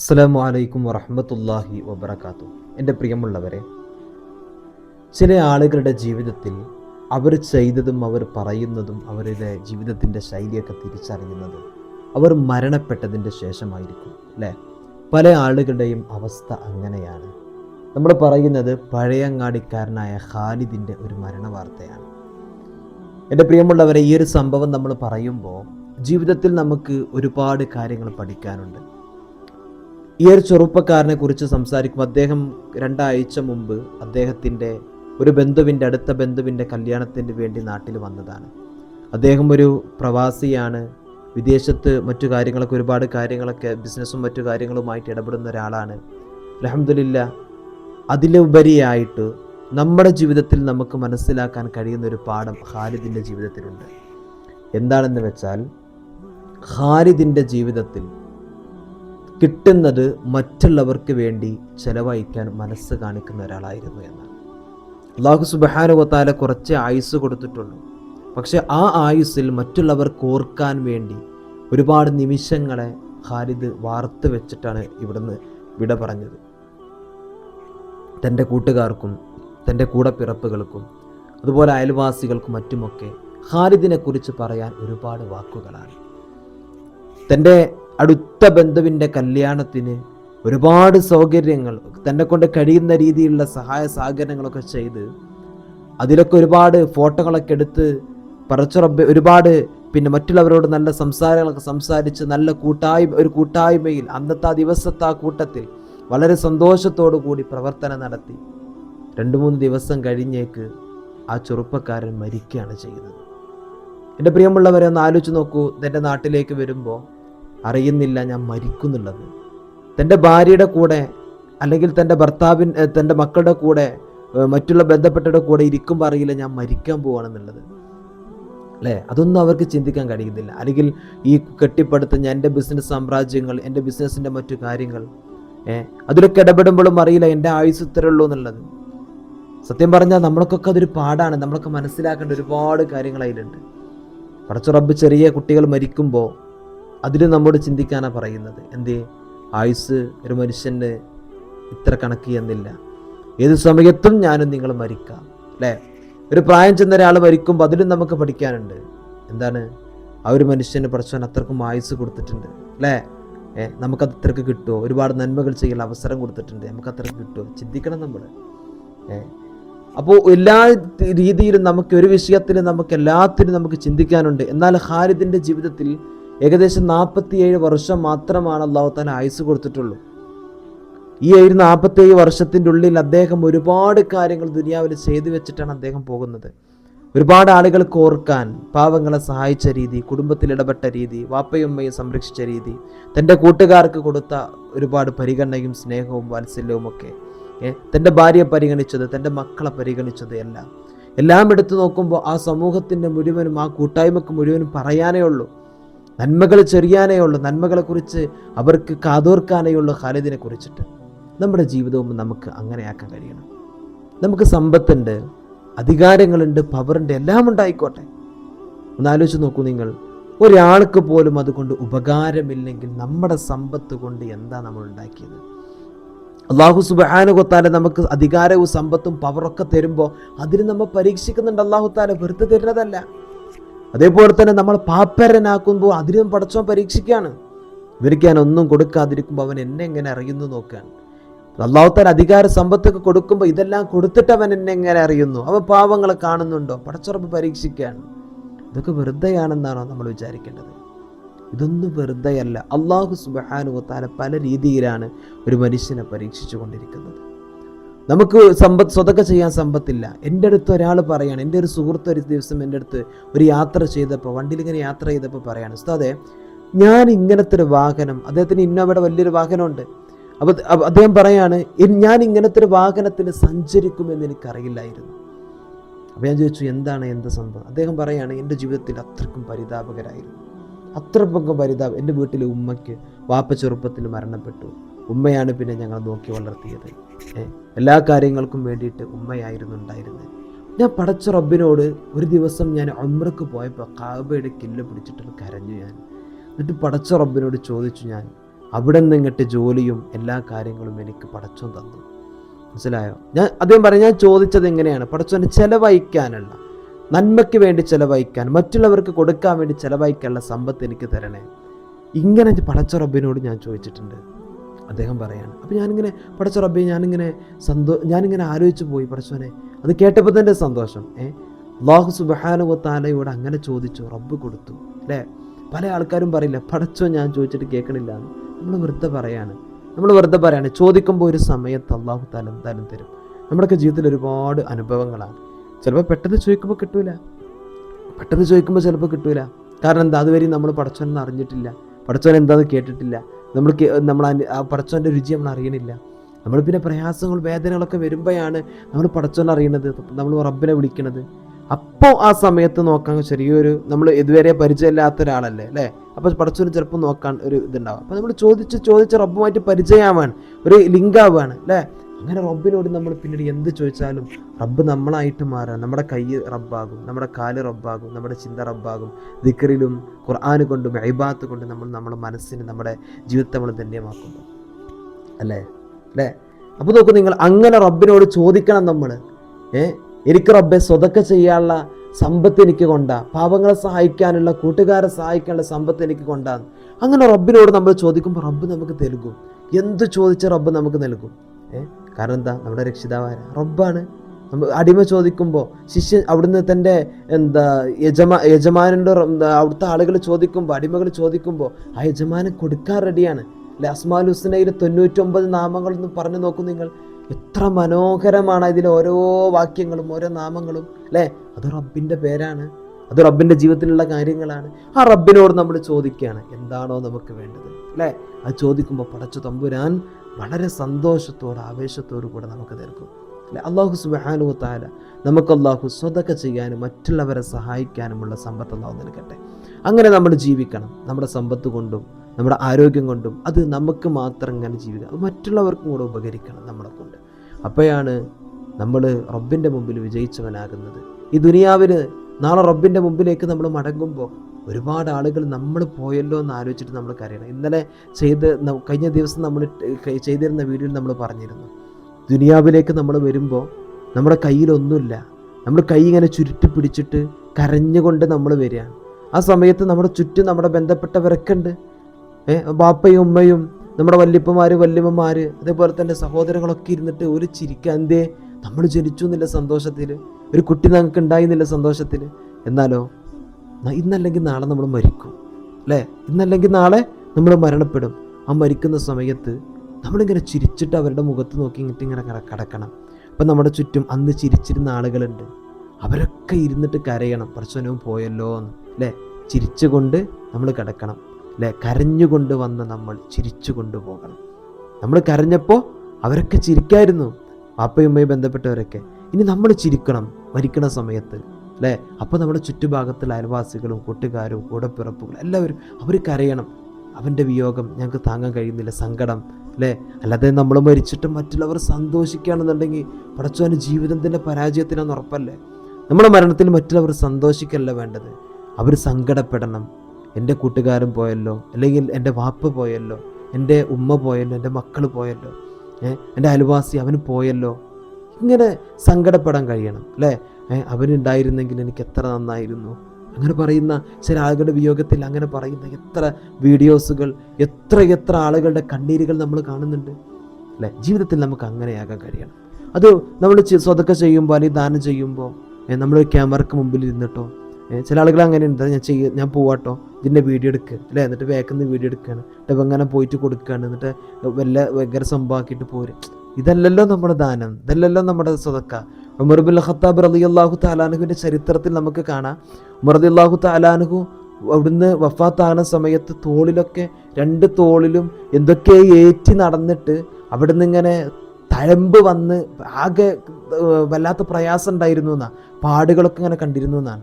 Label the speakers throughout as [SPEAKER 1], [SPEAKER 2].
[SPEAKER 1] അസ്സലാമു അലൈക്കും വറഹമത്തല്ലാഹി വബർക്കാത്തു എന്റെ പ്രിയമുള്ളവരെ ചില ആളുകളുടെ ജീവിതത്തിൽ അവർ ചെയ്തതും അവർ പറയുന്നതും അവരുടെ ജീവിതത്തിന്റെ ശൈലിയൊക്കെ തിരിച്ചറിയുന്നത് അവർ മരണപ്പെട്ടതിന്റെ ശേഷമായിരിക്കും അല്ലേ? പല ആളുകളുടെയും അവസ്ഥ അങ്ങനെയാണ്. നമ്മൾ പറയുന്നത് പഴയങ്ങാടിക്കാരനായ ഖാലിദിന്റെ ഒരു മരണ വാർത്തയാണ് എന്റെ പ്രിയമുള്ളവരെ ഈ ഒരു സംഭവം നമ്മൾ പറയുമ്പോൾ ജീവിതത്തിൽ നമുക്ക് ഒരുപാട് കാര്യങ്ങൾ പഠിക്കാനുണ്ട്. ഈ ഒരു ചെറുപ്പക്കാരനെ കുറിച്ച് സംസാരിക്കുമ്പോൾ അദ്ദേഹം രണ്ടാഴ്ച മുമ്പ് അദ്ദേഹത്തിന്റെ ഒരു ബന്ധുവിന്റെ അടുത്ത ബന്ധുവിന്റെ കല്യാണത്തിന് വേണ്ടി നാട്ടിൽ വന്നതാണ്. അദ്ദേഹം ഒരു പ്രവാസിയാണ്. വിദേശത്ത് മറ്റു കാര്യങ്ങളൊക്കെ ഒരുപാട് കാര്യങ്ങളൊക്കെ ബിസിനസ്സും മറ്റു കാര്യങ്ങളുമായിട്ട് ഇടപെടുന്ന ഒരാളാണ്. അലഹമില്ല അതിലുപരിയായിട്ട് നമ്മുടെ ജീവിതത്തിൽ നമുക്ക് മനസ്സിലാക്കാൻ കഴിയുന്ന ഒരു പാഠം ഖാലിദിന്റെ ജീവിതത്തിലുണ്ട്. എന്താണെന്ന് വെച്ചാൽ ഖാലിദിന്റെ ജീവിതത്തിൽ കിട്ടുന്നത് മറ്റുള്ളവർക്ക് വേണ്ടി ചെലവഴിക്കാൻ മനസ്സ് കാണിക്കുന്ന ഒരാളായിരുന്നു എന്നാണ് അള്ളാഹു സുബഹാനുവത്താല കുറച്ച് ആയുസ് കൊടുത്തിട്ടുള്ളൂ. പക്ഷെ ആ ആയുസ്സിൽ മറ്റുള്ളവർക്ക് ഓർക്കാൻ വേണ്ടി ഒരുപാട് നിമിഷങ്ങളെ ഖാലിദ് വാർത്ത് വെച്ചിട്ടാണ് ഇവിടുന്ന് വിട പറഞ്ഞത്. തന്റെ കൂട്ടുകാർക്കും തന്റെ കൂടപ്പിറപ്പുകൾക്കും അതുപോലെ അയൽവാസികൾക്കും മറ്റുമൊക്കെ ഖാലിദിനെ കുറിച്ച് പറയാൻ ഒരുപാട് വാക്കുകളാണ്. തന്റെ അടുത്ത ബന്ധുവിന്റെ കല്യാണത്തിന് ഒരുപാട് സൗകര്യങ്ങൾ തന്നെ കൊണ്ട് കഴിയുന്ന രീതിയിലുള്ള സഹായ സഹകരണങ്ങളൊക്കെ ചെയ്ത് അതിലൊക്കെ ഒരുപാട് ഫോട്ടോകളൊക്കെ എടുത്ത് പറച്ചുറബ് ഒരുപാട് പിന്നെ മറ്റുള്ളവരോട് നല്ല സംസാരങ്ങളൊക്കെ സംസാരിച്ച് നല്ല കൂട്ടായ്മ ഒരു കൂട്ടായ്മയിൽ അന്നത്തെ ആ ദിവസത്തെ ആ കൂട്ടത്തിൽ വളരെ സന്തോഷത്തോടു കൂടി പ്രവർത്തനം നടത്തി. രണ്ട് മൂന്ന് ദിവസം കഴിഞ്ഞേക്ക് ആ ചെറുപ്പക്കാരൻ മരിക്കുകയാണ് ചെയ്യുന്നത്. എന്റെ പ്രിയമുള്ളവരെ ഒന്ന് ആലോചിച്ച് നോക്കൂ. എന്റെ നാട്ടിലേക്ക് വരുമ്പോൾ അറിയുന്നില്ല ഞാൻ മരിക്കുന്നുള്ളത്. തന്റെ ഭാര്യയുടെ കൂടെ അല്ലെങ്കിൽ തന്റെ ഭർത്താവിൻ തന്റെ മക്കളുടെ കൂടെ മറ്റുള്ള ബന്ധപ്പെട്ടവരുടെ കൂടെ ഇരിക്കുമ്പോൾ അറിയില്ല ഞാൻ മരിക്കാൻ പോവാണെന്നുള്ളത്. അല്ലേ? അതൊന്നും അവർക്ക് ചിന്തിക്കാൻ കഴിയുന്നില്ല. അല്ലെങ്കിൽ ഈ കെട്ടിപ്പടുത്ത എന്റെ ബിസിനസ് സാമ്രാജ്യങ്ങൾ എന്റെ ബിസിനസ്സിന്റെ മറ്റു കാര്യങ്ങൾ ഏഹ് അതിലൊക്കെ ഇടപെടുമ്പോഴും അറിയില്ല എന്റെ ആയുസ് ഇത്രയുള്ളൂ എന്നുള്ളത്. സത്യം പറഞ്ഞാൽ നമ്മൾക്കൊക്കെ അതൊരു പാടാണ്. നമ്മളൊക്കെ മനസ്സിലാക്കേണ്ട ഒരുപാട് കാര്യങ്ങൾ അതിലുണ്ട്. പടച്ചുറബ് ചെറിയ കുട്ടികൾ മരിക്കുമ്പോൾ അതിൽ നമ്മോട് ചിന്തിക്കാനാണ് പറയുന്നത്. എന്ത്? ആയുസ് ഒരു മനുഷ്യന് ഇത്ര കണക്ക് എന്നില്ല. ഏത് സമയത്തും ഞാനും നിങ്ങൾ മരിക്കാം അല്ലേ? ഒരു പ്രായം ചെന്ന ഒരാൾ മരിക്കുമ്പോൾ അതിലും നമുക്ക് പഠിക്കാനുണ്ട്. എന്താണ്? ആ ഒരു മനുഷ്യന് പഠിച്ചവൻ അത്രക്കും ആയുസ് കൊടുത്തിട്ടുണ്ട് അല്ലേ? നമുക്കത് അത്രയ്ക്ക് കിട്ടുമോ ഒരുപാട് നന്മകൾ ചെയ്യാൻ അവസരം കൊടുത്തിട്ടുണ്ട് നമുക്ക് അത്രയ്ക്ക് കിട്ടുമോ ചിന്തിക്കണം നമ്മൾ അപ്പോൾ എല്ലാ രീതിയിലും നമുക്ക് ഒരു വിഷയത്തിൽ നമുക്ക് എല്ലാത്തിനും നമുക്ക് ചിന്തിക്കാനുണ്ട്. എന്നാൽ ഹാരിദിന്റെ ജീവിതത്തിൽ ഏകദേശം നാൽപ്പത്തിയേഴ് വർഷം മാത്രമാണ് അള്ളാഹു താല ആയുസ് കൊടുത്തിട്ടുള്ളൂ. ഈ ഒരു നാൽപ്പത്തേഴ് വർഷത്തിന്റെ ഉള്ളിൽ അദ്ദേഹം ഒരുപാട് കാര്യങ്ങൾ ദുനിയാവിൽ ചെയ്തു വെച്ചിട്ടാണ് അദ്ദേഹം പോകുന്നത്. ഒരുപാട് ആളുകൾക്ക് ഓർക്കാൻ പാവങ്ങളെ സഹായിച്ച രീതി കുടുംബത്തിൽ ഇടപെട്ട രീതി വാപ്പയും ഉമ്മയും സംരക്ഷിച്ച രീതി തന്റെ കൂട്ടുകാർക്ക് കൊടുത്ത ഒരുപാട് പരിഗണനയും സ്നേഹവും വാത്സല്യവും ഒക്കെ തന്റെ ഭാര്യയെ പരിഗണിച്ചത് തന്റെ മക്കളെ പരിഗണിച്ചത് എല്ലാം. എല്ലാം എടുത്തു നോക്കുമ്പോൾ ആ സമൂഹത്തിന്റെ മുഴുവനും ആ കൂട്ടായ്മക്ക് മുഴുവനും പറയാനേ ഉള്ളൂ. നന്മകൾ ചെറിയാനേ ഉള്ളൂ നന്മകളെക്കുറിച്ച് അവർക്ക് കാതോർക്കാനേ ഉള്ളൂ ഖാലിദിനെ കുറിച്ചിട്ട്. നമ്മുടെ ജീവിതവും നമുക്ക് അങ്ങനെയാക്കാൻ കഴിയണം. നമുക്ക് സമ്പത്തുണ്ട് അധികാരങ്ങളുണ്ട് പവറുണ്ട് എല്ലാം ഉണ്ടായിക്കോട്ടെ. ഒന്ന് ആലോചിച്ച് നോക്കൂ നിങ്ങൾ. ഒരാൾക്ക് പോലും അതുകൊണ്ട് ഉപകാരമില്ലെങ്കിൽ നമ്മുടെ സമ്പത്ത് കൊണ്ട് എന്താ നമ്മൾ ഉണ്ടാക്കിയത്? അള്ളാഹു സുബാനുകൊത്താല നമുക്ക് അധികാരവും സമ്പത്തും പവറൊക്കെ തരുമ്പോൾ അതിന് നമ്മൾ പരീക്ഷിക്കുന്നുണ്ട്. അള്ളാഹു താല വെറുതെ തരുന്നതല്ല. അതേപോലെ തന്നെ നമ്മൾ പാപ്പരനാക്കുമ്പോൾ അതിനും പടച്ചോൻ പരീക്ഷിക്കുകയാണ്. ഇവർക്ക് ഞാൻ ഒന്നും കൊടുക്കാതിരിക്കുമ്പോൾ അവൻ എന്നെ എങ്ങനെ അറിയുന്നു നോക്കാൻ. അള്ളാഹുത്താൻ അധികാര സമ്പത്തൊക്കെ കൊടുക്കുമ്പോൾ ഇതെല്ലാം കൊടുത്തിട്ട് അവൻ എന്നെ എങ്ങനെ അറിയുന്നു? അവൻ പാവങ്ങളെ കാണുന്നുണ്ടോ? പടച്ചുറപ്പ് പരീക്ഷിക്കാൻ ഇതൊക്കെ വെറുതെയാണെന്നാണോ നമ്മൾ വിചാരിക്കേണ്ടത്? ഇതൊന്നും വെറുതെയല്ല. അള്ളാഹു സുബഹാനുവത്താല പല രീതിയിലാണ് ഒരു മനുഷ്യനെ പരീക്ഷിച്ചു കൊണ്ടിരിക്കുന്നത് നമുക്ക് സമ്പത്ത് സ്വതൊക്കെ ചെയ്യാൻ സമ്പത്തില്ല. എന്റെ അടുത്ത് ഒരാൾ പറയാണ് എന്റെ ഒരു സുഹൃത്ത് ഒരു ദിവസം എന്റെ അടുത്ത് ഒരു യാത്ര ചെയ്തപ്പോൾ വണ്ടിയിൽ ഇങ്ങനെ യാത്ര ചെയ്തപ്പോൾ പറയാണ് ഉസ്താദെ ഞാൻ ഇങ്ങനത്തെ ഒരു വാഹനം അദ്ദേഹത്തിന് ഇന്നോവയുടെ വലിയൊരു വാഹനമുണ്ട്. അപ്പോൾ അദ്ദേഹം പറയാണ് ഞാൻ ഇങ്ങനത്തെ ഒരു വാഹനത്തിൽ സഞ്ചരിക്കുമെന്ന് എനിക്കറിയില്ലായിരുന്നു. അപ്പോൾ ഞാൻ ചോദിച്ചു എന്താണ് എന്ത് സംഭവം? അദ്ദേഹം പറയാണ് എന്റെ ജീവിതത്തിൽ അത്രക്കും പരിതാപകരായിരുന്നു. അത്രക്കും പരിതാപം എന്റെ വീട്ടിലെ ഉമ്മയ്ക്ക് വാപ്പ ചെറുപ്പത്തിൽ മരണപ്പെട്ടു. ഉമ്മയാണ് പിന്നെ ഞങ്ങൾ നോക്കി വളർത്തിയത്. എല്ലാ കാര്യങ്ങൾക്കും വേണ്ടിയിട്ട് ഉമ്മയായിരുന്നു ഉണ്ടായിരുന്നത്. ഞാൻ പടച്ച റബ്ബിനോട് ഒരു ദിവസം ഞാൻ ഒമ്രക്ക് പോയപ്പോൾ കാബയുടെ കില്ല പിടിച്ചിട്ട് കരഞ്ഞു ഞാൻ. എന്നിട്ട് പടച്ച റബ്ബിനോട് ചോദിച്ചു ഞാൻ അവിടെ നിന്ന് ഇങ്ങോട്ട് ജോലിയും എല്ലാ കാര്യങ്ങളും എനിക്ക് പടച്ചോൻ തന്നു. മനസ്സിലായോ? ഞാൻ അദ്ദേഹം പറഞ്ഞു ഞാൻ ചോദിച്ചത് എങ്ങനെയാണ് പടച്ചോനെ ചെലവഴിക്കാനുള്ള നന്മയ്ക്ക് വേണ്ടി ചെലവഴിക്കാൻ മറ്റുള്ളവർക്ക് കൊടുക്കാൻ വേണ്ടി ചെലവഴിക്കാനുള്ള സമ്പത്ത് എനിക്ക് തരണേ. ഇങ്ങനെ പടച്ച റബ്ബിനോട് ഞാൻ ചോദിച്ചിട്ടുണ്ട്. അദ്ദേഹം പറയാണ്. അപ്പോൾ ഞാനിങ്ങനെ പഠിച്ച റബ്ബി ഞാനിങ്ങനെ സന്തോ ഞാനിങ്ങനെ ആലോചിച്ച് പോയി പഠിച്ചവനെ അത് കേട്ടപ്പോൾ തന്നെ സന്തോഷം. ഏ? അള്ളാഹു സുബഹാനുവത്താലയോട് അങ്ങനെ ചോദിച്ചു റബ്ബ് കൊടുത്തു. അല്ലേ? പല ആൾക്കാരും പറയില്ല പഠിച്ചോ ഞാൻ ചോദിച്ചിട്ട് കേൾക്കണില്ല എന്ന് നമ്മൾ വെറുതെ പറയാണ്. നമ്മൾ വെറുതെ പറയാണ് ചോദിക്കുമ്പോൾ ഒരു സമയത്ത് അള്ളാഹു താല എന്തായാലും തരും. നമ്മുടെയൊക്കെ ജീവിതത്തിൽ ഒരുപാട് അനുഭവങ്ങളാണ്. ചിലപ്പോൾ പെട്ടെന്ന് ചോദിക്കുമ്പോൾ കിട്ടൂല. പെട്ടെന്ന് ചോദിക്കുമ്പോൾ ചിലപ്പോൾ കിട്ടൂല. കാരണം എന്താ അതുവരെ നമ്മൾ പഠിച്ചവനെന്ന് അറിഞ്ഞിട്ടില്ല. പഠിച്ചവൻ എന്താണെന്ന് കേട്ടിട്ടില്ല. നമ്മൾ നമ്മൾ ആ പടച്ചോന്റെ രുചി നമ്മൾ അറിയണില്ല. നമ്മൾ പിന്നെ പ്രയാസങ്ങൾ വേദനകളൊക്കെ വരുമ്പോഴാണ് നമ്മൾ പടച്ചോൻ അറിയണത്. നമ്മൾ റബ്ബിനെ വിളിക്കണത്. അപ്പോൾ ആ സമയത്ത് നോക്കാൻ ചെറിയൊരു നമ്മൾ ഇതുവരെ പരിചയമില്ലാത്ത ഒരാളല്ലേ അല്ലേ? അപ്പോൾ പടച്ചോന് ചിലപ്പോൾ നോക്കാൻ ഒരു ഇതുണ്ടാവും. അപ്പോൾ നമ്മൾ ചോദിച്ച് ചോദിച്ച് റബ്ബുമായിട്ട് പരിചയമാവാണ് ഒരു ലിങ്ക് ആവുകയാണ് അല്ലേ? അങ്ങനെ റബ്ബിനോട് നമ്മൾ പിന്നീട് എന്ത് ചോദിച്ചാലും റബ്ബ് നമ്മളായിട്ട് മാറാൻ നമ്മുടെ കൈ റബ്ബാകും നമ്മുടെ കാൽ റബ്ബാകും നമ്മുടെ ചിന്ത റബ്ബാകും. ദിക്കറിലും ഖുർആൻ കൊണ്ടും ഐബാത്ത് കൊണ്ടും നമ്മൾ നമ്മുടെ മനസ്സിന് നമ്മുടെ ജീവിതത്തെ നമ്മൾ ധന്യമാക്കുന്നു അല്ലേ? അല്ലേ? അപ്പോൾ നോക്കൂ നിങ്ങൾ അങ്ങനെ റബ്ബിനോട് ചോദിക്കണം നമ്മൾ. ഏ? എനിക്ക് റബ്ബെ സ്വതക്ക ചെയ്യാനുള്ള സമ്പത്ത് എനിക്ക് കൊണ്ടാ പാവങ്ങളെ സഹായിക്കാനുള്ള കൂട്ടുകാരെ സഹായിക്കാനുള്ള സമ്പത്ത് എനിക്ക് കൊണ്ടാന്ന്. അങ്ങനെ റബ്ബിനോട് നമ്മൾ ചോദിക്കുമ്പോൾ റബ്ബ് നമുക്ക് നൽകും. എന്ത് ചോദിച്ച റബ്ബ് നമുക്ക് നൽകും? കാരണം എന്താ? നമ്മുടെ രക്ഷിതാവായ റബ്ബാണ്. അടിമ ചോദിക്കുമ്പോൾ ശിഷ്യൻ അവിടുന്ന് തന്റെ എന്താ യജമാ യജമാനന്റെ അവിടുത്തെ ആളുകൾ ചോദിക്കുമ്പോൾ അടിമകൾ ചോദിക്കുമ്പോൾ ആ യജമാനൻ കൊടുക്കാൻ റെഡിയാണ്. അല്ലെ അസ്മാൽ ഹുസ്നയിൽ തൊണ്ണൂറ്റൊമ്പത് നാമങ്ങൾ എന്ന് പറഞ്ഞു നോക്കൂ നിങ്ങൾ. എത്ര മനോഹരമാണ് ഇതിലെ ഓരോ വാക്യങ്ങളും ഓരോ നാമങ്ങളും അല്ലേ? അത് റബ്ബിന്റെ പേരാണ്. അത് റബ്ബിന്റെ ജീവിതത്തിലുള്ള കാര്യങ്ങളാണ്. ആ റബ്ബിനോട് നമ്മൾ ചോദിക്കുകയാണ് എന്താണോ നമുക്ക് വേണ്ടത് അല്ലേ? അത് ചോദിക്കുമ്പോൾ പടച്ചു തമ്പുരാൻ വളരെ സന്തോഷത്തോടെ ആവേശത്തോടു കൂടെ നമുക്ക് നൽകും അല്ലെ? അള്ളാഹു സുബാനുവ താല നമുക്ക് അള്ളാഹു സ്വതൊക്കെ ചെയ്യാനും മറ്റുള്ളവരെ സഹായിക്കാനുമുള്ള സമ്പത്ത് അള്ളാഹു നൽകട്ടെ. അങ്ങനെ നമ്മൾ ജീവിക്കണം. നമ്മുടെ സമ്പത്ത് കൊണ്ടും നമ്മുടെ ആരോഗ്യം കൊണ്ടും അത് നമുക്ക് മാത്രം ഇങ്ങനെ ജീവിക്കുക അത് മറ്റുള്ളവർക്കും കൂടെ ഉപകരിക്കണം നമ്മളെ കൊണ്ട്. അപ്പോഴാണ് നമ്മൾ റബ്ബിന്റെ മുമ്പിൽ വിജയിച്ചവനാകുന്നത്. ഈ ദുനിയാവിന് നാളെ റബ്ബിന്റെ മുമ്പിലേക്ക് നമ്മൾ മടങ്ങുമ്പോൾ ഒരുപാട് ആളുകൾ നമ്മൾ പോയല്ലോ എന്ന് ആലോചിച്ചിട്ട് നമ്മൾ കരയണം. ഇന്നലെ ചെയ്ത് കഴിഞ്ഞ ദിവസം നമ്മൾ ചെയ്തിരുന്ന വീഡിയോയിൽ നമ്മൾ പറഞ്ഞിരുന്നു. ദുനിയാവിലേക്ക് നമ്മൾ വരുമ്പോൾ നമ്മുടെ കയ്യിലൊന്നുമില്ല. നമ്മൾ കൈ ഇങ്ങനെ ചുരുട്ടി പിടിച്ചിട്ട് കരഞ്ഞുകൊണ്ട് നമ്മൾ വരിക. ആ സമയത്ത് നമ്മുടെ ചുറ്റും നമ്മുടെ ബന്ധപ്പെട്ടവരൊക്കെ ഉണ്ട്. ഏ ബാപ്പയും ഉമ്മയും നമ്മുടെ വല്യപ്പന്മാർ വല്യമ്മമാർ അതേപോലെ തന്നെ സഹോദരങ്ങളൊക്കെ ഇരുന്നിട്ട് ഒരു ചിരിക്കാൻ എന്തേ നമ്മൾ ജനിച്ചു എന്നുള്ള സന്തോഷത്തിൽ. ഒരു കുട്ടി നമുക്ക് ഉണ്ടായി എന്നുള്ള സന്തോഷത്തിൽ. എന്നാലോ ഇന്നല്ലെങ്കിൽ നാളെ നമ്മൾ മരിക്കും. അല്ലേ? ഇന്നല്ലെങ്കിൽ നാളെ നമ്മൾ മരണപ്പെടും. ആ മരിക്കുന്ന സമയത്ത് നമ്മളിങ്ങനെ ചിരിച്ചിട്ട് അവരുടെ മുഖത്ത് നോക്കി ഇങ്ങനെ കിടക്കണം. അപ്പം നമ്മുടെ ചുറ്റും അന്ന് ചിരിച്ചിരുന്ന ആളുകളുണ്ട്. അവരൊക്കെ ഇരുന്നിട്ട് കരയണം. പ്രശ്നവും പോയല്ലോ എന്ന്. അല്ലേ? ചിരിച്ചുകൊണ്ട് നമ്മൾ കിടക്കണം. അല്ലേ? കരഞ്ഞുകൊണ്ട് വന്ന് നമ്മൾ ചിരിച്ചു കൊണ്ടുപോകണം നമ്മൾ കരഞ്ഞപ്പോൾ അവരൊക്കെ ചിരിക്കായിരുന്നു. പാപ്പയുമായി ബന്ധപ്പെട്ടവരൊക്കെ. ഇനി നമ്മൾ ചിരിക്കണം. മരിക്കണ സമയത്ത് അല്ലേ? അപ്പോൾ നമ്മുടെ ചുറ്റുഭാഗത്തുള്ള അയൽവാസികളും കൂട്ടുകാരും കൂടപ്പിറപ്പുകളും എല്ലാവരും അവർ കരയണം അവന്റെ വിയോഗം ഞങ്ങൾക്ക് താങ്ങാൻ കഴിയുന്നില്ല സങ്കടം അല്ലേ? അല്ലാതെ നമ്മൾ മരിച്ചിട്ട് മറ്റുള്ളവർ സന്തോഷിക്കുകയാണെന്നുണ്ടെങ്കിൽ പടച്ചോന് ജീവിതത്തിന്റെ പരാജയത്തിനാന്ന് ഉറപ്പല്ലേ? നമ്മുടെ മരണത്തിൽ മറ്റുള്ളവർ സന്തോഷിക്കല്ല വേണ്ടത്. അവർ സങ്കടപ്പെടണം. എന്റെ കൂട്ടുകാരൻ പോയല്ലോ അല്ലെങ്കിൽ എന്റെ വാപ്പ പോയല്ലോ എന്റെ ഉമ്മ പോയല്ലോ എന്റെ മക്കൾ പോയല്ലോ എന്റെ അയൽവാസി അവന് പോയല്ലോ. ഇങ്ങനെ സങ്കടപ്പെടാൻ കഴിയണം അല്ലേ? അവനുണ്ടായിരുന്നെങ്കിൽ എനിക്ക് എത്ര നന്നായിരുന്നു. അങ്ങനെ പറയുന്ന ചില ആളുകളുടെ വിയോഗത്തിൽ അങ്ങനെ പറയുന്ന എത്ര വീഡിയോസുകൾ എത്ര എത്ര ആളുകളുടെ കണ്ണീരുകൾ നമ്മൾ കാണുന്നുണ്ട്. അല്ലേ? ജീവിതത്തിൽ നമുക്ക് അങ്ങനെയാകാൻ കഴിയണം. അത് നമ്മൾ സ്വതൊക്കെ ചെയ്യുമ്പോൾ അല്ലെങ്കിൽ ദാനം ചെയ്യുമ്പോൾ നമ്മൾ ക്യാമറക്ക് മുമ്പിൽ ഇരുന്നിട്ടോ ചില ആളുകൾ അങ്ങനെ ഉണ്ട് ഞാൻ ചെയ്യ ഞാൻ പോവാട്ടോ ഇതിന്റെ വീഡിയോ എടുക്കുക അല്ലേ? എന്നിട്ട് വേക്കുന്ന വീഡിയോ എടുക്കുകയാണ് എന്നിട്ട് അങ്ങനെ പോയിട്ട് കൊടുക്കുകയാണ് എന്നിട്ട് വല്ല ഭയങ്കര സംഭവമാക്കിയിട്ട് പോരും. ഇതല്ലല്ലോ നമ്മുടെ ദാനം ഇതല്ലല്ലോ നമ്മുടെ സ്വതക്ക. ഉമർബുൽ ഖത്താബ് അള്ളാഹു താലാനുഹുവിന്റെ ചരിത്രത്തിൽ നമുക്ക് കാണാം. ഉമർ അള്ളാഹു താലാനുഹു അവിടുന്ന് വഫാത്താകുന്ന സമയത്ത് തോളിലൊക്കെ രണ്ട് തോളിലും എന്തൊക്കെ ഏറ്റി നടന്നിട്ട് അവിടുന്ന് ഇങ്ങനെ തഴമ്പ് വന്ന് ആകെ വല്ലാത്ത പ്രയാസം ഉണ്ടായിരുന്നു എന്നാ. പാടുകളൊക്കെ ഇങ്ങനെ കണ്ടിരുന്നു എന്നാണ്.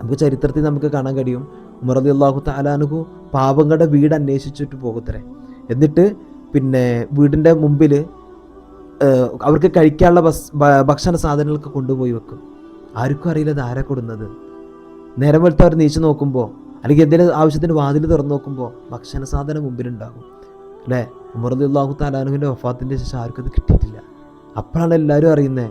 [SPEAKER 1] നമുക്ക് ചരിത്രത്തിൽ നമുക്ക് കാണാൻ കഴിയും. ഉമർ അള്ളാഹു താലാനുഹു പാവങ്ങളുടെ വീട് അന്വേഷിച്ചിട്ട് പോകത്തരെ എന്നിട്ട് പിന്നെ വീടിന്റെ മുമ്പിൽ അവർക്ക് കഴിക്കാനുള്ള ബസ് ഭക്ഷണ സാധനങ്ങളൊക്കെ കൊണ്ടുപോയി വെക്കും. ആർക്കും അറിയില്ല അത് ആരാ കൊടുന്നത്. നേരം വെളുത്ത് അവർ നീച്ചു നോക്കുമ്പോൾ അല്ലെങ്കിൽ എന്തെങ്കിലും ആവശ്യത്തിന് വാതിൽ തുറന്നു നോക്കുമ്പോൾ ഭക്ഷണ സാധനം മുമ്പിലുണ്ടാകും. അല്ലേ? ഉമർദ് അള്ളാഹു താലാനുവിന്റെ വഫാത്തിന്റെ ശേഷം ആർക്കും അത് കിട്ടിയിട്ടില്ല. അപ്പോഴാണ് എല്ലാവരും അറിയുന്നത്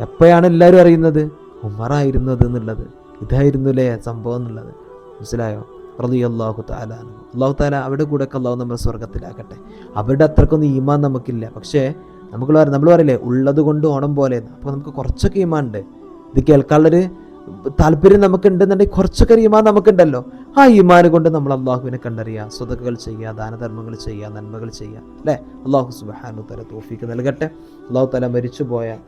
[SPEAKER 1] എപ്പോഴാണ് എല്ലാവരും അറിയുന്നത്? ഉമറായിരുന്നു അത് എന്നുള്ളത്. ഇതായിരുന്നു അല്ലേ സംഭവം എന്നുള്ളത്. മനസ്സിലായോ? റതി അള്ളാഹു താലാനു അള്ളാഹു താല അവിടെ കൂടെ ഒക്കെ അള്ളാഹു നമ്മൾ സ്വർഗത്തിലാക്കട്ടെ അവരുടെ അത്രക്കൊന്നും ഈമാൻ നമുക്കില്ല. പക്ഷേ നമുക്ക് പറയാം നമ്മൾ പറയില്ലേ ഉള്ളത് കൊണ്ട് ഓണം പോലെ. അപ്പോൾ നമുക്ക് കുറച്ചൊക്കെ ഈമാൻ ഉണ്ട്. ഇത് കേൾക്കാനുള്ളൊരു താല്പര്യം നമുക്കുണ്ടെന്നുണ്ടെങ്കിൽ കുറച്ചൊക്കെ ഈമാൻ നമുക്കുണ്ടല്ലോ. ആ ഈമാൻ കൊണ്ട് നമ്മൾ അള്ളാഹുവിനെ കണ്ടറിയുക സ്വതകൾ ചെയ്യുക ദാനധർമ്മങ്ങൾ ചെയ്യുക നന്മകൾ ചെയ്യുക. അല്ലേ? അള്ളാഹു സുബാനു തല തോഫിക്ക് നൽകട്ടെ. അള്ളാഹു തല മരിച്ചുപോയ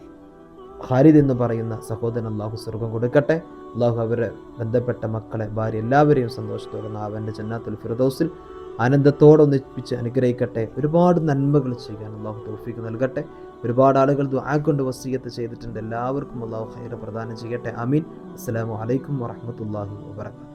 [SPEAKER 1] ഖാലിദ് എന്ന് പറയുന്ന സഹോദരൻ അള്ളാഹു സ്വർഗം കൊടുക്കട്ടെ. അള്ളാഹു അവരെ ബന്ധപ്പെട്ട മക്കളെ ഭാര്യ എല്ലാവരെയും സന്തോഷത്തോടെ അവന്റെ ജന്നാത്തുൽ ഫിറദൗസിൽ ആനന്ദത്തോടൊന്നിപ്പിച്ച് അനുഗ്രഹിക്കട്ടെ. ഒരുപാട് നന്മകൾ ചെയ്യാൻ അള്ളാഹു തോഫിക്ക് നൽകട്ടെ. ഒരുപാട് ആളുകൾ ദുആ കൊണ്ട് വസീയത്ത് ചെയ്തിട്ടുണ്ട്. എല്ലാവർക്കും അള്ളാഹു ഹൈറ പ്രദാനം ചെയ്യട്ടെ. അമീൻ അസ്സലാമു അലൈക്കും വറഹ്മത്തുള്ളാഹി വബറകാതുഹു.